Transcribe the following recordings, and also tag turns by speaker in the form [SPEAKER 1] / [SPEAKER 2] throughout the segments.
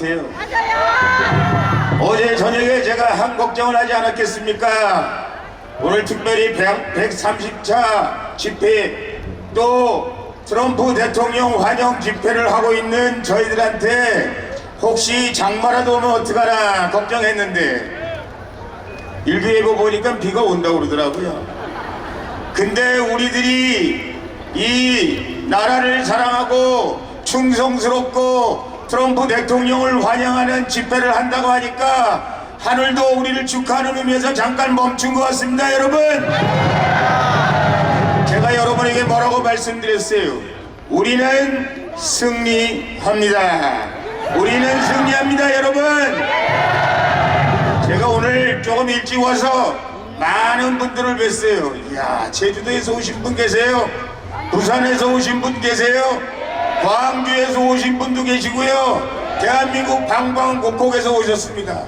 [SPEAKER 1] 같아요. 어제 저녁에 제가 한 걱정을 하지 않았겠습니까? 오늘 특별히 130차 집회 또 트럼프 대통령 환영 집회를 하고 있는 저희들한테 혹시 장마라도 오면 어떡하나 걱정했는데 일기예보 보니까 비가 온다고 그러더라고요. 근데 우리들이 이 나라를 사랑하고 충성스럽고 트럼프 대통령을 환영하는 집회를 한다고 하니까 하늘도 우리를 축하하는 의미에서 잠깐 멈춘 것 같습니다 여러분 제가 여러분에게 뭐라고 말씀드렸어요 우리는 승리합니다 우리는 승리합니다 여러분 제가 오늘 조금 일찍 와서 많은 분들을 뵀어요. 이야, 제주도에서 오신 분 계세요. 부산에서 오신 분 계세요. 광주에서 오신 분도 계시고요. 대한민국 방방곡곡에서 오셨습니다.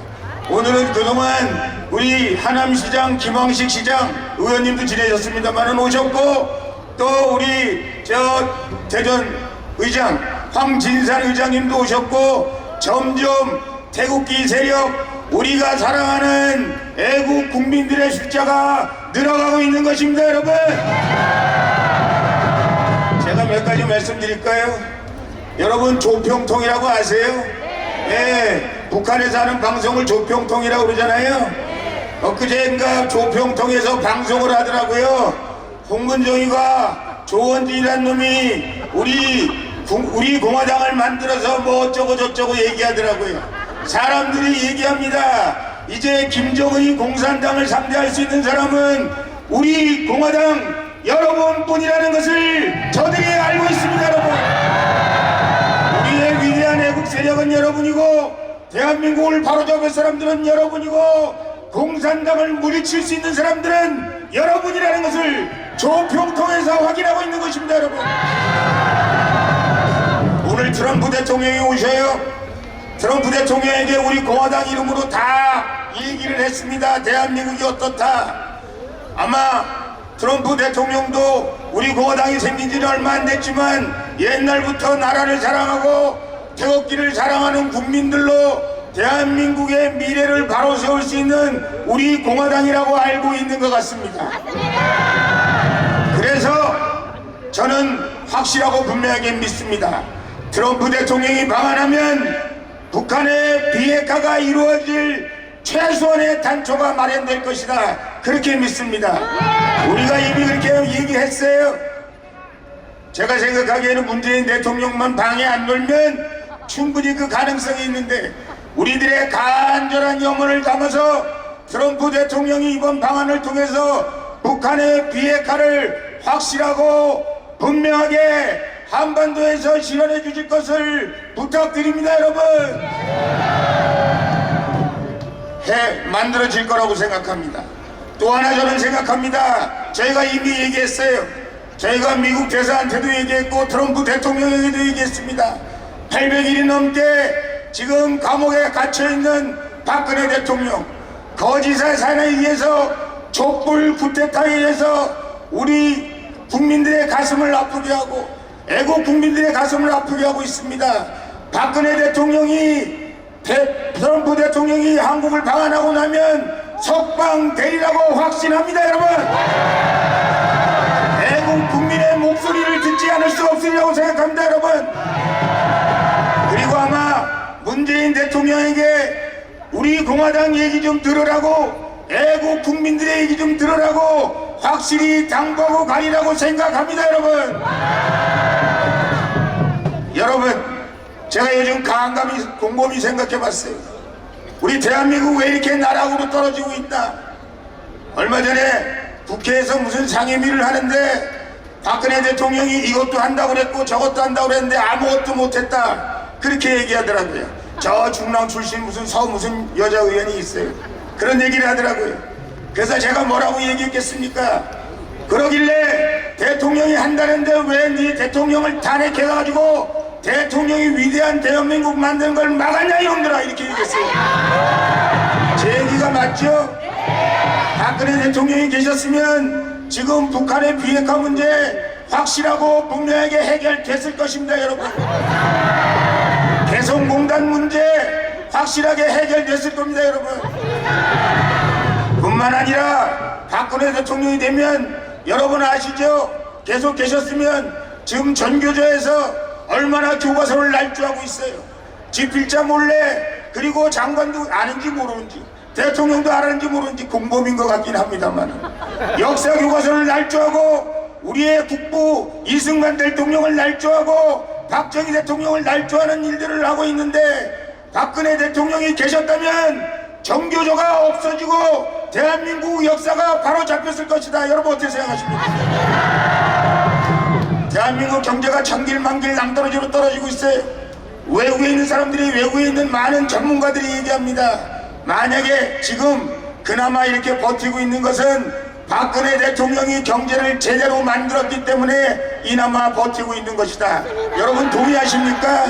[SPEAKER 1] 오늘은 그동안 우리 하남시장, 김황식 시장 의원님도 지내셨습니다만은 오셨고 또 우리 저 대전 의장 황진산 의장님도 오셨고 점점 태국기 세력 우리가 사랑하는 애국 국민들의 숫자가 늘어가고 있는 것입니다 여러분 몇 가지 말씀드릴까요? 여러분 조평통이라고 아세요? 예, 북한에서 하는 방송을 조평통이라고 그러잖아요. 엊그제인가 조평통에서 방송을 하더라고요. 홍문정이가 조원진이란 놈이 우리 공- 우리 공화당을 만들어서 뭐 어쩌고 저쩌고 얘기하더라고요. 사람들이 얘기합니다. 이제 김정은이 공산당을 상대할 수 있는 사람은 우리 공화당 여러분뿐이라는 것을 저들이 알고 있습니다 여러분. 우리의 위대한 애국 세력은 여러분이고 대한민국을 바로잡을 사람들은 여러분이고 공산당을 물리칠 수 있는 사람들은 여러분이라는 것을 조평통에서 확인하고 있는 것입니다 여러분. 오늘 트럼프 대통령이 오셔요. 트럼프 대통령에게 우리 공화당 이름으로 다 얘기를 했습니다. 대한민국이 어떻다. 아마 트럼프 대통령도 우리 공화당이 생긴 지는 얼마 안 됐지만 옛날부터 나라를 사랑하고 태극기를 사랑하는 국민들로 대한민국의 미래를 바로 세울 수 있는 우리 공화당이라고 알고 있는 것 같습니다. 그래서 저는 확실하고 분명하게 믿습니다. 트럼프 대통령이 방한하면 북한의 비핵화가 이루어질 최소한의 단초가 마련될 것이다. 그렇게 믿습니다. 우리가 이미 그렇게 얘기했어요. 제가 생각하기에는 문재인 대통령만 방해 안 놀면 충분히 그 가능성이 있는데 우리들의 간절한 염원을 담아서 트럼프 대통령이 이번 방안을 통해서 북한의 비핵화를 확실하고 분명하게 한반도에서 실현해 주실 것을 부탁드립니다 여러분 해 만들어질 거라고 생각합니다. 또 하나 저는 생각합니다. 저희가 이미 얘기했어요. 저희가 미국 대사한테도 얘기했고 트럼프 대통령에게도 얘기했습니다. 800일이 넘게 지금 감옥에 갇혀 있는 박근혜 대통령 거짓의 사안에 의해서 촛불 쿠데타에 의해서 우리 국민들의 가슴을 아프게 하고 애국 국민들의 가슴을 아프게 하고 있습니다. 박근혜 대통령이 대- 트럼프 대통령이 한국을 방한하고 나면 석방되리라고 확신합니다 여러분. 애국 국민의 목소리를 듣지 않을 수 없으리라고 생각합니다 여러분. 그리고 아마 문재인 대통령에게 우리 공화당 얘기 좀 들으라고 애국 국민들의 얘기 좀 들으라고 확실히 당부하고 가리라고 생각합니다 여러분. 여러분 제가 요즘 강감이 곰곰이 생각해 봤어요 우리 대한민국 왜 이렇게 나락으로 떨어지고 있나? 얼마 전에 국회에서 무슨 상임위를 하는데 박근혜 대통령이 이것도 한다고 그랬고 저것도 한다고 그랬는데 아무것도 못했다. 그렇게 얘기하더라고요. 저 중랑 출신 무슨 서 무슨 여자 의원이 있어요. 그런 얘기를 하더라고요. 그래서 제가 뭐라고 얘기했겠습니까? 그러길래 대통령이 한다는데 왜 네 대통령을 탄핵해가지고 대통령이 위대한 대한민국 만드는 걸 막았냐 이놈들아 이렇게 얘기했어요 제 얘기가 맞죠? 박근혜 대통령이 계셨으면 지금 북한의 비핵화 문제 확실하고 분명하게 해결됐을 것입니다 여러분 개성공단 문제 확실하게 해결됐을 겁니다 여러분 뿐만 아니라 박근혜 대통령이 되면 여러분 아시죠? 계속 계셨으면 지금 전교조에서 얼마나 교과서를 날조하고 있어요. 지필자 몰래 그리고 장관도 아는지 모르는지 대통령도 아는지 모르는지 공범인 것 같긴 합니다만 역사 교과서를 날조하고 우리의 국부 이승만 대통령을 날조하고 박정희 대통령을 날조하는 일들을 하고 있는데 박근혜 대통령이 계셨다면 정교조가 없어지고 대한민국 역사가 바로 잡혔을 것이다. 여러분 어떻게 생각하십니까? 대한민국 경제가 천길만길 낭떠러지로 떨어지고 있어요. 외국에 있는 사람들이 외국에 있는 많은 전문가들이 얘기합니다. 만약에 지금 그나마 이렇게 버티고 있는 것은 박근혜 대통령이 경제를 제대로 만들었기 때문에 이나마 버티고 있는 것이다. 여러분 동의하십니까?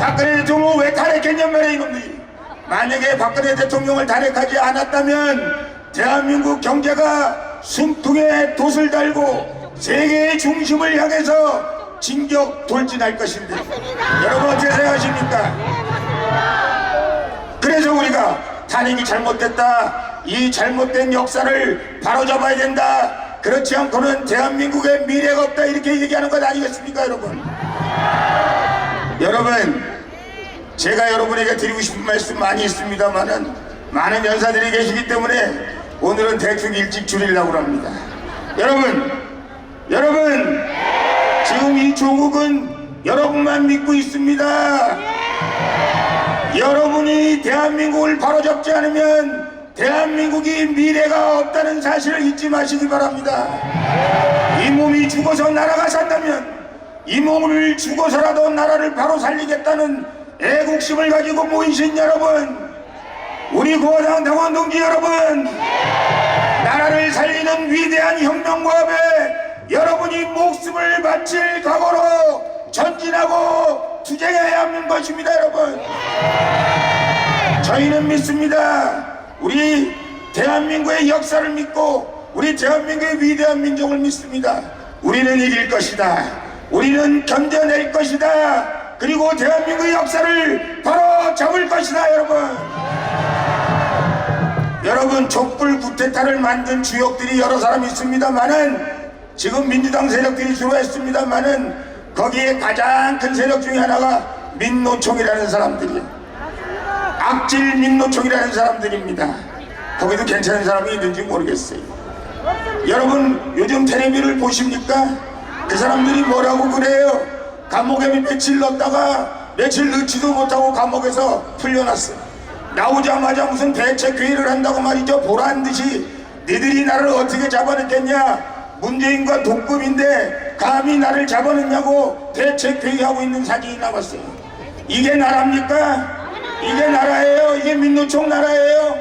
[SPEAKER 1] 박근혜 대통령 왜 탄핵했냔 말이야 이놈들이 만약에 박근혜 대통령을 탄핵하지 않았다면 대한민국 경제가 숨통에 돛을 달고 세계의 중심을 향해서 진격 돌진할 것인데 여러분 어떻게 생각하십니까? 그래서 우리가 탄핵이 잘못됐다 이 잘못된 역사를 바로잡아야 된다 그렇지 않고는 대한민국의 미래가 없다 이렇게 얘기하는 것 아니겠습니까 여러분 여러분 제가 여러분에게 드리고 싶은 말씀 많이 있습니다만은 많은 연사들이 계시기 때문에 오늘은 대충 일찍 줄이려고 합니다. 여러분, 여러분, 지금 이 조국은 여러분만 믿고 있습니다. 여러분이 대한민국을 바로잡지 않으면 대한민국이 미래가 없다는 사실을 잊지 마시기 바랍니다. 이 몸이 죽어서 나라가 산다면 이 몸을 죽어서라도 나라를 바로 살리겠다는 애국심을 가지고 모이신 여러분 우리 고당 당원 동지 여러분 나라를 살리는 위대한 혁명과업에 여러분이 목숨을 바칠 각오로 전진하고 투쟁해야 하는 것입니다 여러분. 저희는 믿습니다. 우리 대한민국의 역사를 믿고 우리 대한민국의 위대한 민족을 믿습니다. 우리는 이길 것이다. 우리는 견뎌낼 것이다. 그리고 대한민국의 역사를 바로 잡을 것이다 여러분. 여러분 촛불 구테타를 만든 주역들이 여러 사람 있습니다만은 지금 민주당 세력들이 주로 했습니다만은 거기에 가장 큰 세력 중에 하나가 민노총이라는 사람들이에요 악질 민노총이라는 사람들입니다 거기도 괜찮은 사람이 있는지 모르겠어요 여러분 요즘 텔레비를 보십니까? 그 사람들이 뭐라고 그래요? 감옥에 며칠 넣었다가 며칠 넣지도 못하고 감옥에서 풀려났어. 나오자마자 무슨 대책 회의를 한다고 말이죠. 보란 듯이 니들이 나를 어떻게 잡아냈겠냐? 문재인과 동급인데 감히 나를 잡아냈냐고 대책 회의하고 있는 사진이 나왔어요. 이게 나라입니까? 이게 나라예요? 이게 민노총 나라예요?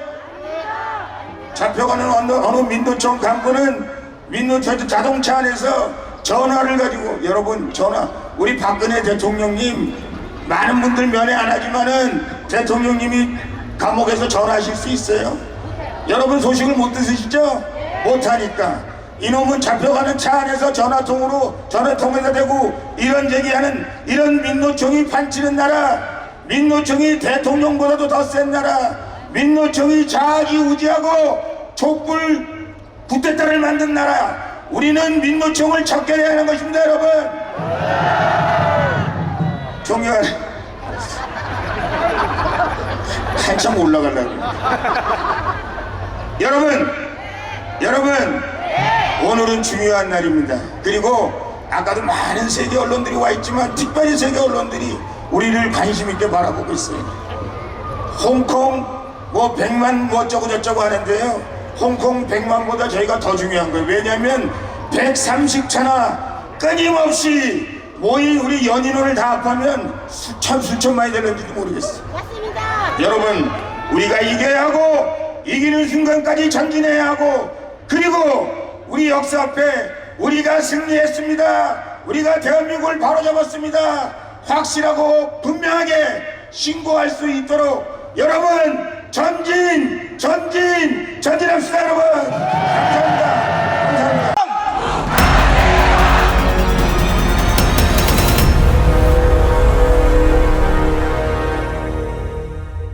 [SPEAKER 1] 잡혀가는 어느, 어느 민노총 간부는 민노총 자동차 안에서 전화를 가지고 여러분 전화 우리 박근혜 대통령님 많은 분들 면회 안 하지만은 대통령님이 감옥에서 전화하실 수 있어요? 여러분 소식을 못 들으시죠? 못하니까 이놈은 잡혀가는 차 안에서 전화통으로 전화통에다 대고 이런 얘기하는 이런 민노총이 판치는 나라 민노총이 대통령보다도 더 센 나라 민노총이 좌지우지하고 촛불 구태타를 만든 나라. 우리는 민노총을 척결해야 하는 것입니다 여러분. 종현 한참 올라가려고. 여러분 여러분 오늘은 중요한 날입니다. 그리고 아까도 많은 세계 언론들이 와 있지만 특별히 세계 언론들이 우리를 관심 있게 바라보고 있어요. 홍콩 뭐 100만 뭐 어쩌고 저쩌고 하는데요. 홍콩 100만보다 저희가 더 중요한 거예요. 왜냐하면 130차나 끊임없이 모인 우리 연인원을 다 합하면 수천 수천만이 되는지도 모르겠어요.
[SPEAKER 2] 맞습니다.
[SPEAKER 1] 여러분 우리가 이겨야 하고 이기는 순간까지 전진해야 하고 그리고 우리 역사 앞에 우리가 승리했습니다. 우리가 대한민국을 바로잡았습니다. 확실하고 분명하게 신고할 수 있도록 여러분 전진 전진 전진합시다 여러분. 감사합니다